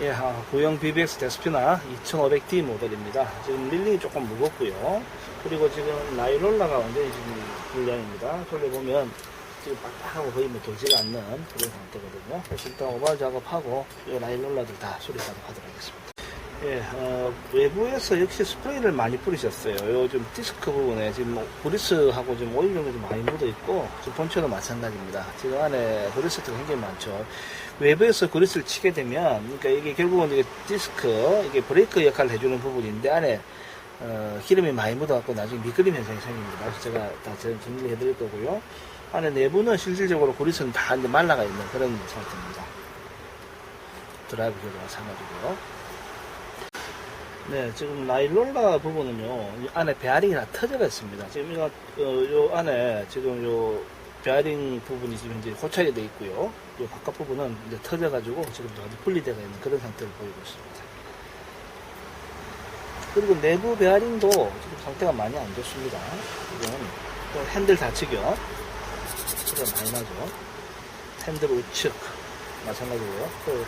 예, 아, 구형 BBX 데스피나 2500D 모델입니다. 지금 밀링이 조금 무겁고요. 그리고 지금 나일롤라가 완전히 지금 불량입니다. 돌려보면 지금 빡빡하고 거의 뭐 돌지가 않는 그런 상태거든요. 그래서 일단 오발 작업하고 이 나일롤라들 다 수리 작업하도록 하겠습니다. 예, 어, 외부에서 역시 스프레이를 많이 뿌리셨어요. 요즘 디스크 부분에 지금 용이 좀 많이 묻어 있고, 지금 본체도 마찬가지입니다. 지금 안에 그리스가 굉장히 많죠. 외부에서 그리스를 치게 되면, 그러니까 이게 결국은 이게 디스크, 이게 브레이크 역할을 해주는 부분인데, 안에, 어, 기름이 많이 묻어갖고 나중에 미끄럼 현상이 생깁니다. 그래서 제가 다 정리를 해드릴 거고요. 안에 내부는 실질적으로 그리스는 다 말라가 있는 그런 상태입니다. 드라이브 결과 마찬가지고요. 네, 지금 나일롤라 부분은요, 이 안에 베어링이 다 터져가 있습니다. 지금 이거, 어, 요 안에 지금 요 베어링 부분이 지금 이제 고착이 되어 있고요. 요 바깥 부분은 이제 터져가지고 지금 아주 분리되어 있는 그런 상태를 보이고 있습니다. 그리고 내부 베어링도 지금 상태가 많이 안 좋습니다. 또 핸들 닫히기요. 소리가 많이 나죠. 핸들 우측 마찬가지고요. 또 어,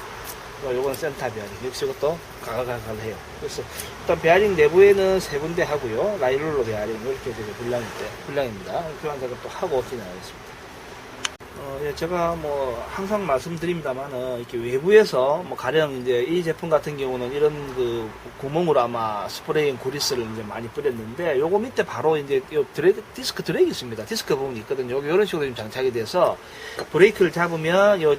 요건 센터 베어링. 역시 이것도 가가가가 해요. 그래서 일단 베어링 내부에는 세 군데 하고요. 라이롤로 베어링 이렇게 되게 불량일 때 불량입니다. 교환 작업도 하고 진행하겠습니다. 어, 예, 제가 뭐 항상 말씀드립니다만은 이렇게 외부에서 뭐 가령 이제 이 제품 같은 경우는 이런 그 구멍으로 아마 스프레잉 구리스를 이제 많이 뿌렸는데 요거 밑에 바로 이제 요 드레, 디스크 드랙이 있습니다. 디스크 부분이 있거든요. 요런 식으로 좀 장착이 돼서 브레이크를 잡으면 요, 요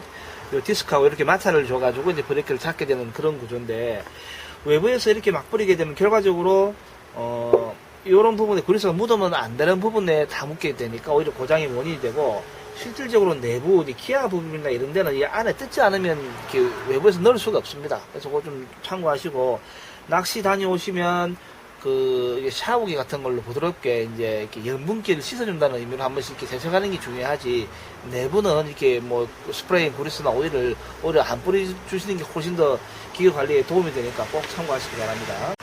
디스크하고 이렇게 마찰을 줘가지고 이제 브레이크를 잡게 되는 그런 구조인데 외부에서 이렇게 막 뿌리게 되면 결과적으로 어 이런 부분에 그리스가 묻으면 안 되는 부분에 다 묻게 되니까 오히려 고장의 원인이 되고 실질적으로 내부 이 기아 부분이나 이런 데는 이 안에 뜯지 않으면 이렇게 외부에서 넣을 수가 없습니다. 그래서 그거 좀 참고하시고 낚시 다녀오시면 그 샤워기 같은 걸로 부드럽게 이제 염분기를 씻어준다는 의미로 한 번씩 이렇게 세척하는 게 중요하지 내부는 이렇게 뭐 스프레이 그리스나 오일을 오히려 안 뿌려주시는 게 훨씬 더 기계 관리에 도움이 되니까 꼭 참고하시기 바랍니다.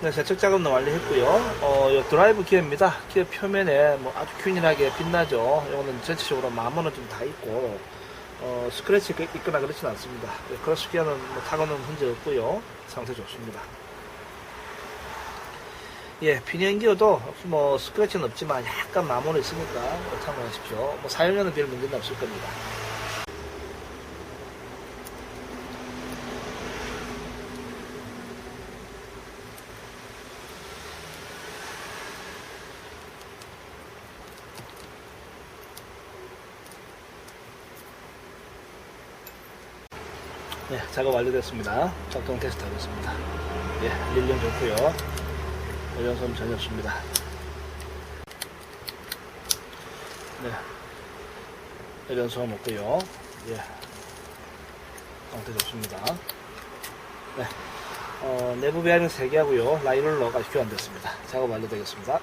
네, 세척 작업은 완료했고요. 어, 요 드라이브 기어입니다. 기어 표면에 뭐 아주 균일하게 빛나죠. 이거는 전체적으로 마모는 좀 다 있고, 어, 스크래치 있거나 그렇진 않습니다. 네, 크로스 기어는 뭐 타고는 문제 없고요. 상태 좋습니다. 예, 혹시 뭐 스크래치는 없지만 약간 마모는 있으니까 뭐 참고하십시오. 뭐 사용료는 별 문제는 없을 겁니다. 네, 작업 완료됐습니다. 작동 테스트 하겠습니다. 예, 릴령 좋고요. 전혀 없습니다. 네, 연소음 없고요. 예, 상태 좋습니다. 네, 어, 내부 베어링 3개 하고요. 라이롤러가 교환됐습니다. 작업 완료되겠습니다.